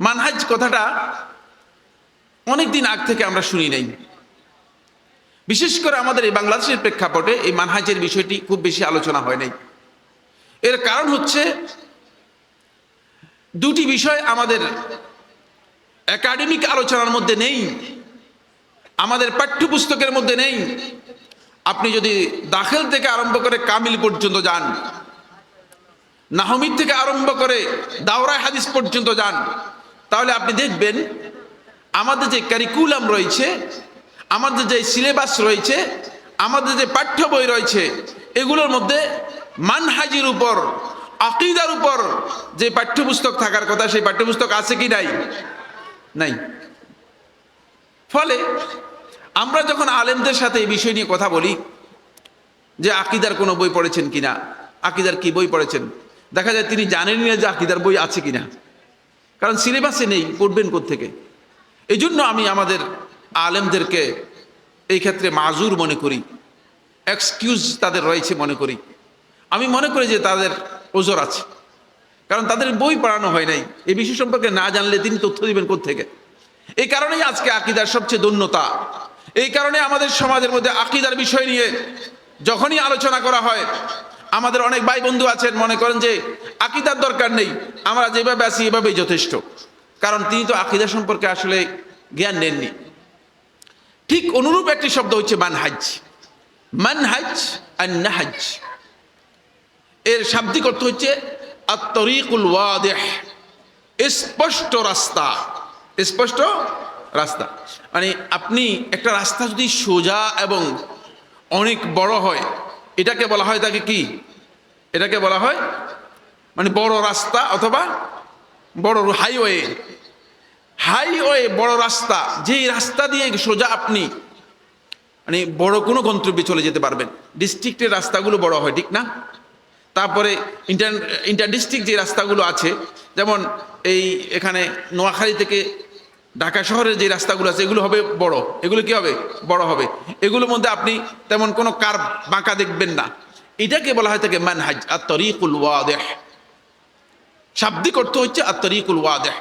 মানহাজ কথাটা অনেক দিন আগ থেকে আমরা শুনি নাই। বিশেষ করে আমাদের এই বাংলাদেশের প্রেক্ষাপটে এই মানহাজের বিষয়টি খুব বেশি আলোচনা হয় নাই। এর কারণ হচ্ছে দুটি বিষয় আমাদের একাডেমিক আলোচনার মধ্যে নেই, আমাদের পাঠ্যপুস্তকের মধ্যে নেই। আপনি যদি দাখেল থেকে আরম্ভ করে কামিল পর্যন্ত যান, নাহমিদ থেকে আরম্ভ করে দাওরায় হাদিস পর্যন্ত যান তাহলে আপনি দেখবেন আমাদের যে ক্যারিকুলাম রয়েছে, আমাদের যে সিলেবাস রয়েছে, আমাদের যে পাঠ্য বই রয়েছে, এগুলোর মধ্যে মানহাজির উপর, আকিদার উপর যে পাঠ্যপুস্তক থাকার কথা, সেই পাঠ্যপুস্তক আছে কি নাই? নাই। ফলে আমরা যখন আলেমদের সাথে এই বিষয় নিয়ে কথা বলি, যে আকিদার কোনো বই পড়েছেন কিনা, আকিদার কি বই পড়েছেন? দেখা যায় তিনি জানেনই না যে আকিদার বই আছে কিনা। কারণ সিলেবাসে নেই, পড়বেন থেকে এই জন্য আমি আমাদের আলেমদেরকে এই ক্ষেত্রে মাজুর মনে করি, এক্সকিউজ তাদের রয়েছে মনে করি। আমি মনে করি যে তাদের ওজোর আছে, কারণ তাদের বই পড়ানো হয় নাই। এই বিষয় সম্পর্কে না জানলে তিনি তথ্য দিবেন থেকে এই কারণেই আজকে আকিদার সবচেয়ে দন্যতা এই কারণে আমাদের সমাজের মধ্যে আকিদার বিষয় নিয়ে যখনই আলোচনা করা হয় আমাদের অনেক ভাই বন্ধু আছেন, মনে করেন যে আকিদার দরকার নেই। আমরা যেভাবে আছি, এভাবেই যথেষ্ট। কারণ তিনি তো আকিদা সম্পর্কে আসলে জ্ঞান নেননি। ঠিক অনুরূপ একটি শব্দ হচ্ছে মানহাজ। মানহাজ আর নাহাজ। এর শাব্দিক অর্থ হচ্ছে আত্তরিকুল ওয়াদেহ। স্পষ্ট রাস্তা। স্পষ্ট রাস্তা। মানে আপনি একটা রাস্তা যদি সোজা এবং অনেক বড় হয় এটাকে বলা হয় তাকে কি? এটাকে বলা হয় মানে বড় রাস্তা অথবা বড় হাইওয়ে। হাইওয়ে, বড় রাস্তা, যেই রাস্তা দিয়ে সোজা আপনি মানে বড় কোনো গন্তব্যে চলে যেতে পারবেন। ডিস্ট্রিক্টের রাস্তাগুলো বড় হয়, ঠিক না? তারপরে ইন্টার ইন্টার ডিস্ট্রিক্ট যে রাস্তাগুলো আছে, যেমন এই এখানে নোয়াখালী থেকে ঢাকা শহরের যে রাস্তাগুলো আছে, এগুলো হবে বড়। এগুলো কি হবে? বড় হবে। এগুলোর মধ্যে আপনি তেমন কোনো কার বাঁকা দেখবেন না। এটাকে বলা হয় থাকে মানহাজ আর তরিকুল ওয়াদেহ। শাব্দিক অর্থ হচ্ছে আর তরিকুল ওয়াদেহ।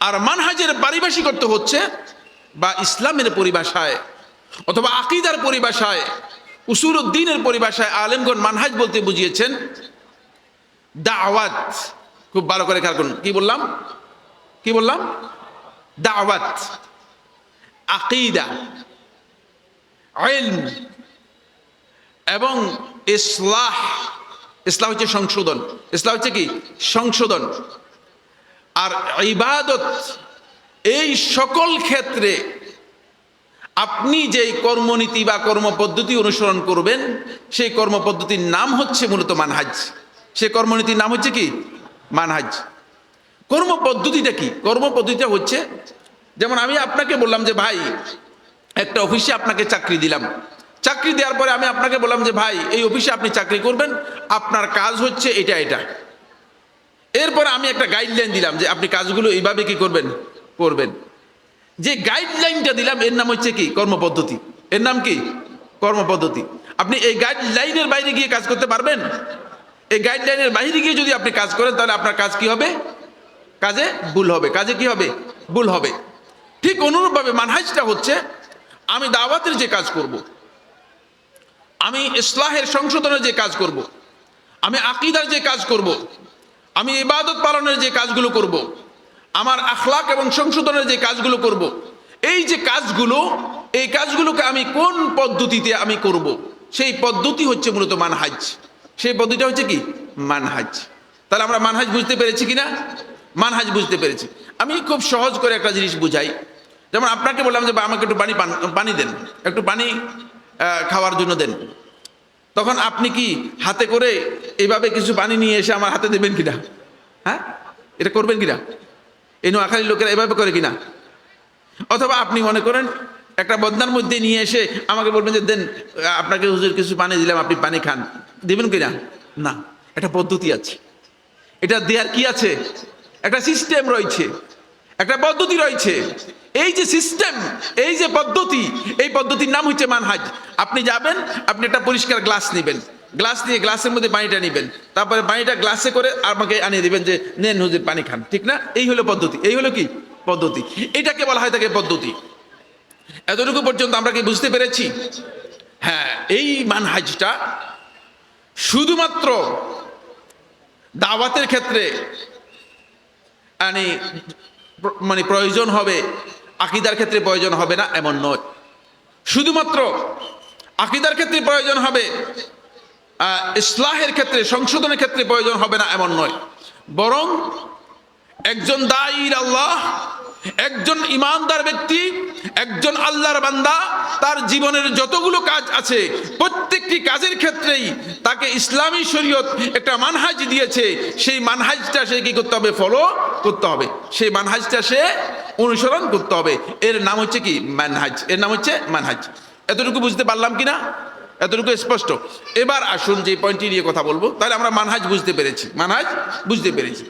আর মানহাজের পারিভাষিক অর্থ হচ্ছে বা ইসলামের পরিভাষায় অথবা আকিদার পরিভাষায় উসুল উদ্দিনের পরিভাষায় আলেমগণ মানহাজ বলতে বুঝিয়েছেন। দাওয়াত, খুব ভালো করে খেয়াল করুন। কি বললাম? কি বললাম? দাওয়াত, আকিদা এবং ইসলাহ। ইসলাম হচ্ছে সংশোধন। ইসলাম হচ্ছে কি? সংশোধন। আর ইবাদত, এই সকল ক্ষেত্রে আপনি যেই কর্মনীতি বা কর্মপদ্ধতি অনুসরণ করবেন, সেই কর্মপদ্ধতির নাম হচ্ছে মূলত মানহাজ। সেই কর্মনীতির নাম হচ্ছে কি? মানহাজ। কর্মপদ্ধতিটা কি? কর্মপদ্ধতিটা হচ্ছে, যেমন আমি আপনাকে বললাম যে, ভাই, একটা অফিসে আপনাকে চাকরি দিলাম। চাকরি দেওয়ার পরে আমি আপনাকে বললাম যে, ভাই, এই অফিসে আপনি চাকরি করবেন, আপনার কাজ হচ্ছে এটা এটা। এরপর আমি একটা গাইডলাইন দিলাম যে, আপনি কাজগুলো এইভাবে কি করবেন? করবেন। যে গাইডলাইনটা দিলাম, এর নাম হচ্ছে কি? কর্মপদ্ধতি এর নাম কি? কর্মপদ্ধতি আপনি এই গাইডলাইনের বাইরে গিয়ে কাজ করতে পারবেন? এই গাইডলাইনের বাইরে গিয়ে যদি আপনি কাজ করেন, তাহলে আপনার কাজ কি হবে? কাজে ভুল হবে কাজে কি হবে ভুল হবে ঠিক অনুরূপভাবে মানহাজটা হচ্ছে, আমি দাওয়াতের যে কাজ করব। আমি ইসলাহের সংশোধনের যে কাজ করব। আমি আকিদার যে কাজ করব। আমি ইবাদত পালনের যে কাজগুলো করব। আমার আখলাক এবং সংশোধনের যে কাজগুলো করব। এই যে কাজগুলো, এই কাজগুলোকে আমি কোন পদ্ধতিতে আমি করব। সেই পদ্ধতি হচ্ছে মূলত মানহাজ সেই পদ্ধতিটা হচ্ছে কি মানহাজ তাহলে আমরা মানহাজ বুঝতে পেরেছি কি না মানহাজ বুঝতে পেরেছি। আমি খুব সহজ করে একটা জিনিস বুঝাই। যেমন আপনাকে বললাম যে আমাকে একটু পান পানি দেন। একটু পানি খাওয়ার জন্য দেন। তখন আপনি কি হাতে করে এইভাবে কিছু পানি নিয়ে এসে আমার হাতে দেবেন কিনা? হ্যাঁ? এটা করবেন কিনা? এই নোয়াখালীর লোকেরা এভাবে করে কিনা? অথবা আপনি মনে করেন, একটা বদনার মধ্যে নিয়ে এসে আমাকে বলবেন যে, দেন আপনাকে হুজুর কিছু পানি দিলাম, আপনি পানি খান। দিবেন কিনা? না। একটা পদ্ধতি আছে। এটা দেওয়ার কি আছে? একটা সিস্টেম রয়েছে, একটা পদ্ধতি রয়েছে। এই যে সিস্টেম এই যে পদ্ধতি, এই পদ্ধতির নাম হচ্ছে মানহাজ। আপনি যাবেন, আপনি একটা পরিষ্কার গ্লাস নেবেন। গ্লাস নিয়ে গ্লাসের মধ্যে পানিটা নেবেন। তারপরে পানিটা গ্লাসে করে আমাকে আনিয়ে দিবেন যে, নেন হুজুর, পানি খান। ঠিক না? এই হলো পদ্ধতি। এই হলো কি? পদ্ধতি। এটাকে বলা হয় তাকে পদ্ধতি। এতটুকু পর্যন্ত আমরা কি বুঝতে পেরেছি? হ্যাঁ এই মানহাজটা শুধুমাত্র দাওয়াতের ক্ষেত্রে মানে মানে প্রয়োজন হবে, আকিদার ক্ষেত্রে প্রয়োজন হবে না, এমন নয়। শুধুমাত্র আকিদার ক্ষেত্রে প্রয়োজন হবে ইসলাহের ক্ষেত্রে, সংশোধনের ক্ষেত্রে প্রয়োজন হবে না, এমন নয়। বরং একজন দায়ীর আল্লাহ একজন ইমানদার ব্যক্তি, একজন আল্লাহর বান্দা, তার জীবনের যতগুলো কাজ আছে, প্রত্যেকটি কাজের ক্ষেত্রেই তাকে ইসলামী শরীয়ত একটা মানহাজ দিয়েছে। সেই মানহাজটা সে কি করতে হবে? ফলো করতে হবে। সেই মানহাজটা সে অনুসরণ করতে হবে। এর নাম হচ্ছে কি? মানহাজ। এর নাম হচ্ছে মানহাজ। এতটুকু বুঝতে পারলাম কি না এতটুকু স্পষ্ট। এবার আসুন যে পয়েন্টটি নিয়ে কথা বলব। তাহলে আমরা মানহাজ বুঝতে পেরেছি। মানহাজ বুঝতে পেরেছি।